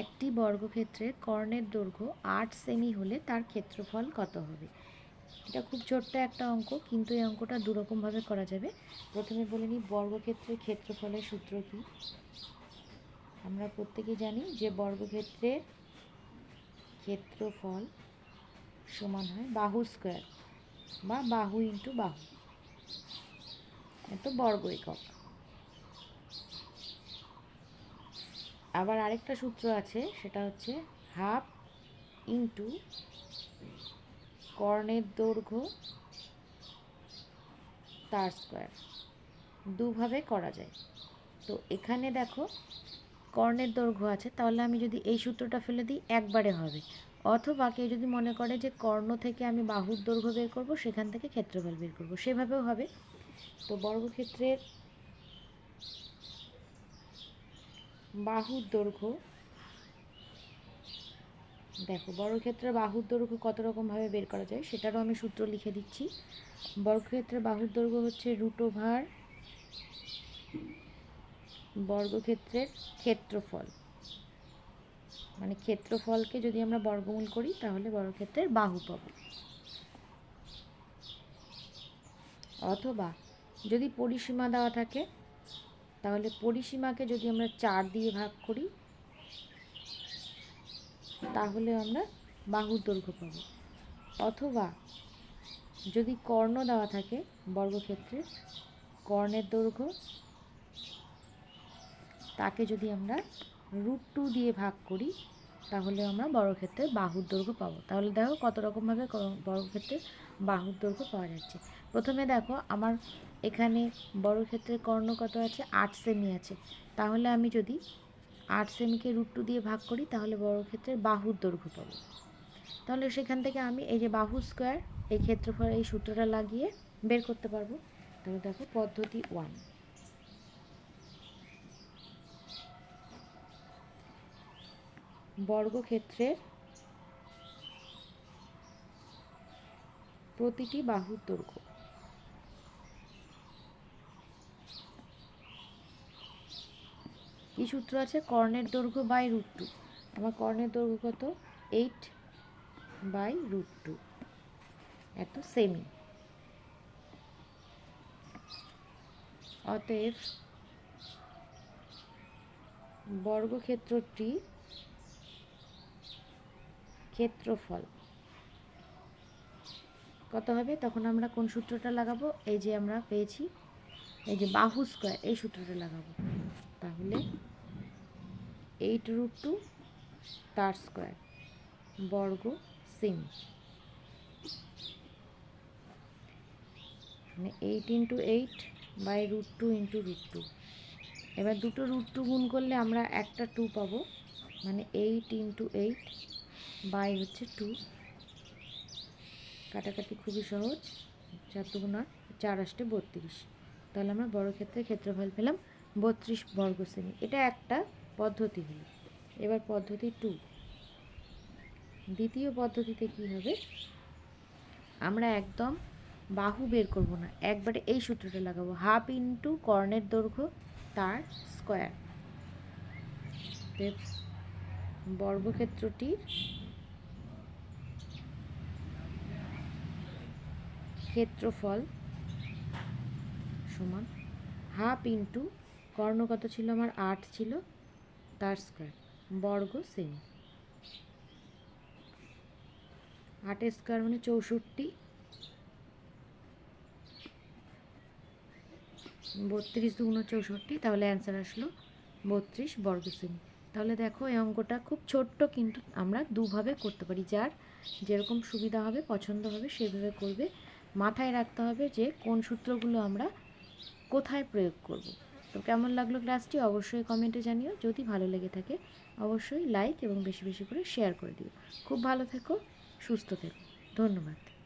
একটি বর্গক্ষেত্রের কর্ণের দৈর্ঘ্য আট সেমি হলে তার ক্ষেত্রফল কত হবে? এটা খুব ছোট্ট একটা অঙ্ক, কিন্তু এই অঙ্কটা দুরকমভাবে করা যাবে। প্রথমে বলে নিই, বর্গক্ষেত্রের ক্ষেত্রফলের সূত্র কী? আমরা প্রত্যেকেই জানি যে বর্গক্ষেত্রের ক্ষেত্রফল সমান হয় বাহু স্কোয়ার বা বাহু ইন্টু বাহু। এত বর্গ একক। আবার আরেকটা সূত্র আছে, সেটা হচ্ছে হাফ ইন্টু কর্ণের দৈর্ঘ্য তার স্কোয়ার। দুভাবে করা যায়। তো এখানে দেখো কর্ণের দৈর্ঘ্য আছে, তাহলে আমি যদি এই সূত্রটা ফেলে দিই, একবারে হবে। অথবা কেউ যদি মনে করে যে কর্ণ থেকে আমি বাহুর দৈর্ঘ্য বের করব, সেখান থেকে ক্ষেত্রফল বের করব। সেভাবেও হবে। তো বর্গক্ষেত্রের বাহুর দৈর্ঘ্য। দেখো, বর্গক্ষেত্রের বাহুর দৈর্ঘ্য কত রকমভাবে বের করা যায় সেটারও আমি সূত্র লিখে দিচ্ছি। বর্গক্ষেত্রের বাহুর দৈর্ঘ্য হচ্ছে রুট ওভার বর্গক্ষেত্রের ক্ষেত্রফল। মানে ক্ষেত্রফলকে যদি আমরা বর্গমূল করি, তাহলে বর্গক্ষেত্রের বাহু পাব। অথবা যদি পরিসীমা দেওয়া থাকে তাহলে পরিসীমাকে যদি আমরা চার দিয়ে ভাগ করি, তাহলে আমরা বাহুর দৈর্ঘ্য পাব। অথবা যদি কর্ণ দেওয়া থাকে বর্গক্ষেত্রে কর্ণের দৈর্ঘ্য, তাকে যদি আমরা রুট টু দিয়ে ভাগ করি তাহলে আমরা বর্গক্ষেত্রে বাহুর দৈর্ঘ্য পাবো। তাহলে দেখো কত রকমভাবে বর্গক্ষেত্রে বাহুর দৈর্ঘ্য পাওয়া যাচ্ছে। প্রথমে দেখো আমার এখানে বর্গক্ষেত্রের কর্ণ কত আছে? আট সেমি আছে। তাহলে আমি যদি আট সেমিকে রুট টু দিয়ে ভাগ করি, তাহলে বর্গক্ষেত্রের বাহুর দৈর্ঘ্য পাবো। তাহলে সেখান থেকে আমি এই যে বাহু স্কোয়ার এই ক্ষেত্রফল, এই সূত্রটা লাগিয়ে বের করতে পারব। তাহলে দেখো পদ্ধতি ওয়ান বর্গক্ষেত্রের প্রতিটি বাহুর দৈর্ঘ্য। কি সূত্র আছে কর্ণের দৈর্ঘ্য বাই রুট টু আমার কর্ণের দৈর্ঘ্য কত? এইট বাই রুট টু এত সেমি অতএব বর্গক্ষেত্রটি ক্ষেত্রফল। কত হবে? তখন আমরা কোন সূত্রটা লাগাবো? এই যে আমরা পেয়েছি, এই যে বাহু স্কোয়ার এই সূত্রটা লাগাবো। তাহলে এইট রুট টু তার স্কোয়ার বর্গ সেমি মানে eight into eight by root two into root two এবার দুটো রুট টু গুণ করলে আমরা একটা টু পাবো। মানে এইট ইন্টু এইট বাই হচ্ছে টু। কাটাকাটি খুবই সহজ, চার দুগুণ চার আষ্টে বত্রিশ। তাহলে আমরা বড় ক্ষেত্রে ক্ষেত্রফল পেলাম বত্রিশ বর্গ সেমি এটা একটা পদ্ধতি হলো। এবার পদ্ধতি টু। দ্বিতীয় পদ্ধতিতে কি হবে? আমরা একদম বাহু বের করব না, একবারে এই সূত্রটা লাগাবো। হাফ ইন্টু কর্ণের দৈর্ঘ্য তার স্কোয়ার। বর্গক্ষেত্রটির ক্ষেত্রফল সমান হাফ ইন্টু কর্ণ কত ছিল আমার? আট ছিল। তার স্কোয়ার। বর্গ সেমি আটের স্কোয়ার মানে চৌষট্টি। বত্রিশ দুগুণ চৌষট্টি, তাহলে অ্যান্সার আসলো বত্রিশ বর্গ সেমি তাহলে দেখো এই অঙ্কটা খুব ছোট্ট, কিন্তু আমরা দুভাবে করতে পারি। যার যেরকম সুবিধা হবে, পছন্দ হবে, সেভাবে করবে। মাথায় রাখতে হবে যে কোন সূত্রগুলো আমরা কোথায় প্রয়োগ করব। তো কেমন লাগল ক্লাসটি অবশ্যই কমেন্টে জানিও। যদি ভালো লেগে থাকে, অবশ্যই লাইক এবং বেশি বেশি করে শেয়ার করে দিও। খুব ভালো থেকো, সুস্থ থেকো। ধন্যবাদ।